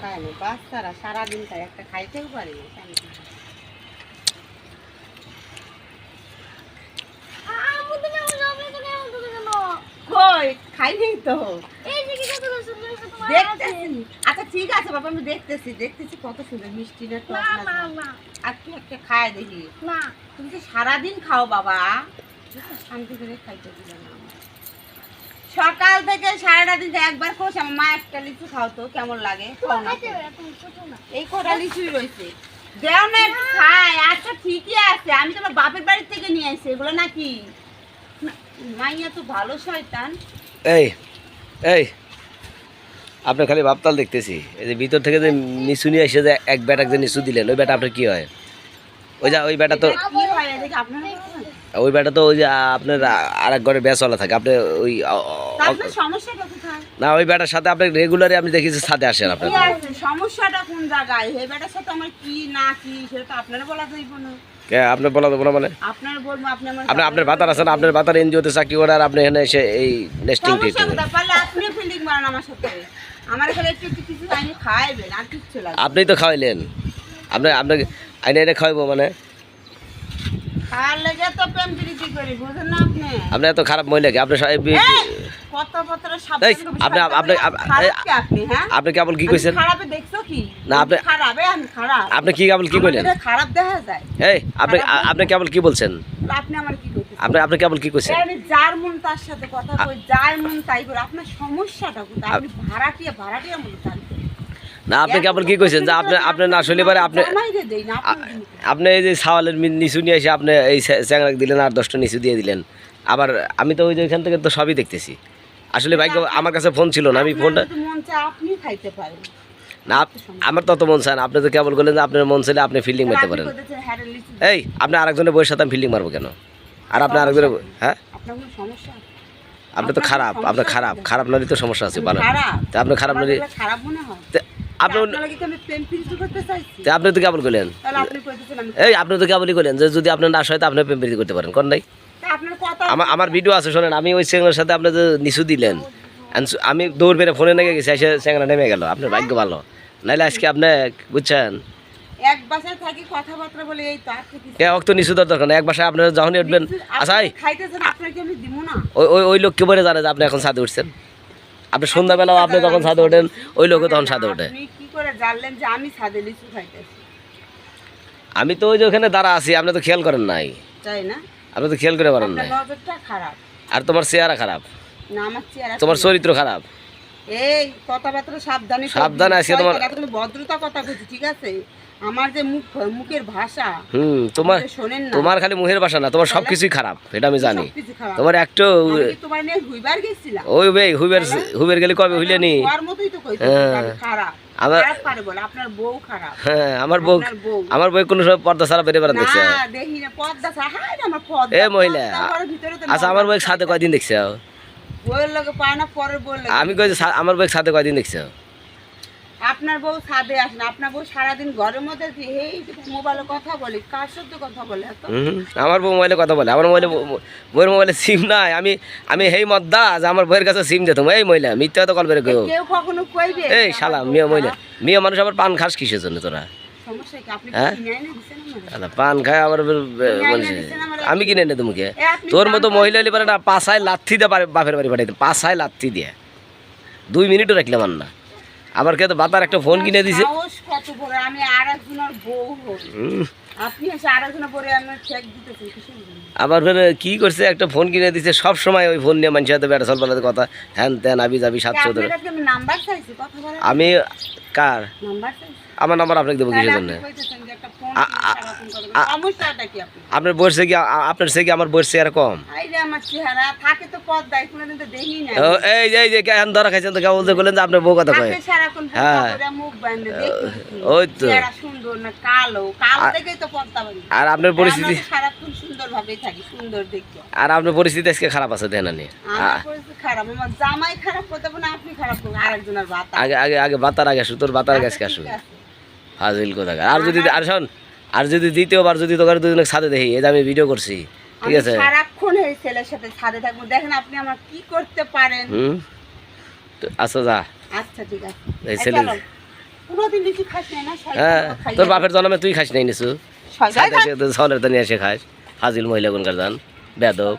খায় না বাচ্চারা সারাদিন খায় একটা খাইতেও পারে না খাইনি তো। আচ্ছা ঠিক আছে বাবা আমি দেখতেছি দেখতেছি কত সুন্দর মিষ্টি না আর তুই একটা খায় দেখি। না। তুমি তো সারাদিন খাও বাবা। শান্তি করে খাইতে দিলে না। সকাল থেকে সারাটা দিন একবার খোঁজ আমার মা একটা লিচু খাও তো কেমন লাগে? এই কটা লিচুই রয়েছে। দেও না একটু খায় আচ্ছা ঠিকই আছে। আমি তোমার বাপের বাড়ি থেকে নিয়ে আসছি এগুলো নাকি? মাইয়া তো ভালো শয়তান। এই এই আপনি খালি বাপতাল দেখতেছি। এই যে ভিতর থেকে যে নিচু নিয়ে এসে যে এক ব্যাটাক যে নিচু দিলেন ওই ব্যাটা আপনার কি হয়? ওই যা ওই ব্যাটা তো কি হয়? আপনার ওই ব্যাটা তো ওই যে আপনার আর এক ঘরে বেচওয়ালা থাকে। আপনি ওই আপনার না ওই ব্যাটার সাথে আপনি রেগুলারই আমি দেখি যে ছাদে আসেন আপনার সমস্যাটা কোন জায়গায়? হে বেটার সাথে আমার কি না কি সেটা তো আপনারা বলা যাইব না। কে আপনি বলা দেবো না মানে? আপনার আপনি আপনার বাতার আছেন আপনার বাতার এনজিওতে চাকরি করে আর আপনি এখানে এসে এই নেস্টিং আপনি সাথে। তো খাওয়াইলেন। আপনি আপনাকে আইনে এনে খাওয়াবো মানে খাওয়ার লেগে তো প্রেম প্রীতি করি বুঝেন না আপনি? এত খারাপ মহিলাকে আপনি আপনি- কেবল কি কইছেন? না, আপনি- কি কেবল কি কইলেন? এই আপনি আপনি কেবল কি বলছেন? আপনি কি আপনি আপনি কেবল কি কইছেন? আমি যার মন তার সাথে কথা কই যার মন তাই করে। আপনার সমস্যাটা আপনি ভাড়াটিয়া ভাড়াটিয়া মনে না আপনি কেবল কি কইছেন যে আপনি আপনি না শুনলে পারে আপনি আপনি এই যে সাওয়ালের নিচু নিয়ে এসে আপনি এই চ্যাংরাক দিলেন আর দশটা নিচু দিয়ে দিলেন। আবার আমি তো ওই যে ওইখান থেকে তো সবই দেখতেছি। আসলে ভাই আমার কাছে ফোন ছিল না আমি ফোনটা না আমার তত মন চায় না। আপনি তো কেবল বললেন যে আপনার মন চাইলে আপনি ফিল্ডিং মারতে পারেন। হ্যাঁ। এই আপনি আরেকজনের বইয়ের সাথে আমি ফিল্ডিং মারবো কেন? আর আপনি আরেকজনের হ্যাঁ? আপনি তো খারাপ আপনার খারাপ। খারাপ নারী তো সমস্যা আছে ভালো আপনি খারাপ নারী হয় আপনি আপনার তা আপনি তো কেবল করলেন। এই আপনি তো কেবলই করলেন যে যদি আপনার না হয় তা আপনি প্রেম প্রীতি করতে পারেন কোন নাই। আপনার আমার আমার ভিডিও আছে শোনেন আমি ওই চ্যাংরার সাথে আপনি যে নিচু দিলেন আমি দৌড় বেড়ে ফোনে লেগে গেছি এসে চ্যাংরা নেমে গেল আপনার ভাগ্য ভালো। নাইলে আজকে আপনি বুঝছেন? এক বাসায় থাকি কথাবার্তা বলে এই তো অক্ত দরকার না এক বাসায় আপনারা যখনই উঠবেন আচ্ছা ওই ওই ওই লোক কেবলে জানে যে আপনি এখন ছাদে উঠছেন? আপনি সন্ধ্যাবেলাও আপনি যখন ছাদে ওঠেন ওই লোকও তখন ছাদে ওঠে। কি করে জানলেন যে আমি ছাদে লিচু খাইতেছি? আমি তো ওই যে ওখানে দাঁড়া আছি আপনি তো খেয়াল করেন নাই। তাই না? আপনি তো খেয়াল করে পারেন নাই। খারাপ। আর তোমার চেহারা খারাপ। না আমার চেহারা তোমার চরিত্র খারাপ। এই কথাবার্তা সাবধানে সাবধানে আজকে তোমার- ভদ্রতা কথা কইছি ঠিক আছে? আমার যে মুখ মুখের ভাষা হুম তোমার শোনেন না। তোমার খালি মুখের বাসা না তোমার সব কিছুই খারাপ এটা আমি জানি। তোমার একটু তোমার নিয়ে হুইবার গেছিলাম? ওই বে হুবের হুবের গেলে কবে হইলে নি তোমার মতোই তো কইছি হ্যাঁ। খারাপ। আমার- আপনার বউ খারাপ। হ্যাঁ আমার বউ আমার বউ কোনো সময় পর্দা ছাড়া বেরিয়ে দেখছে। না দেখি না পদ্মা ছাড়া। আমার পদ্মা এ মহিলা আচ্ছা আমার বউ সাথে কয়দিন দেখছে? পায় না আমি আমার বউ সাথে কয়দিন দেখছে? আপনার বউ ছাদে আসেন আপনার বউ সারাদিন ঘরের মধ্যে এই মোবাইলে কথা বলি কার সাথে কথা বলে আমার বউ মোবাইলে কথা বলে আমার মোবাইলে বউয়ের মোবাইলে সিম নাই আমি আমি হেই মদ্দা যে আমার বউয়ের কাছে সিম দিতাম এই মহিলা মিথ্যা তো কল বেরে কেউ কখনো কইবে? এই শালা মেয়ে মহিলা মেয়ে মানুষ আবার পান খাস কিসের জন্য তোরা? হ্যাঁ? পান খায় বলছে, আমি কিনে এনে তোমাকে তোর মতো মহিলা হলে পারে না পাশায় লাথি দিয়ে বাপের বাড়ি পাঠাইতে পাশায় লাথি দিয়ে। দুই মিনিটও রাখলাম না। আবার কে তো বাতার একটা ফোন কিনে দিছে? আবার ফের কি করছে? একটা ফোন কিনে দিছে সব সময় ওই ফোন নিয়ে মানুষের সাথে বেড়া চলবার কথা। হ্যান ত্যান আবি যাবি সাতশো আমি কার? আমার নাম্বার আপনাকে দেবো কিসের তাহলে জন্য? আপনার? বয়স কি আপনার সে কি আমার বয়স চেহারা। কম এই এই যে কেন ধরা খাইছেন তো যে বললেন যে আপনার বউ কথা কয়। হ্যাঁ। ওই তো। আর- আপনার পরিস্থিতি আর আপনার পরিস্থিতি আজকে খারাপ আছে দেন নিয়ে আগে আগে আগে বাতার আগে আসু তোর বাতার আগে আজকে আসু ফাজিল কোথা আর যদি আর শোন আর যদি দ্বিতীয়বার যদি তোকে দুজনে সাথে দেখি এই যে আমি ভিডিও করছি ঠিক আছে? সারাক্ষণ এই ছেলের সাথে ছাদে থাকব। দেখেন আপনি আমার কি করতে পারেন। হুম? আচ্ছা যা। আচ্ছা ঠিক আছে। এই ছেলে হ্যাঁ তোর বাপের জন্মে তুই খাস নাই নিছু সাথে সাথে নিয়ে এসে খাস। হাজিল মহিলা কোনকার জান বেদব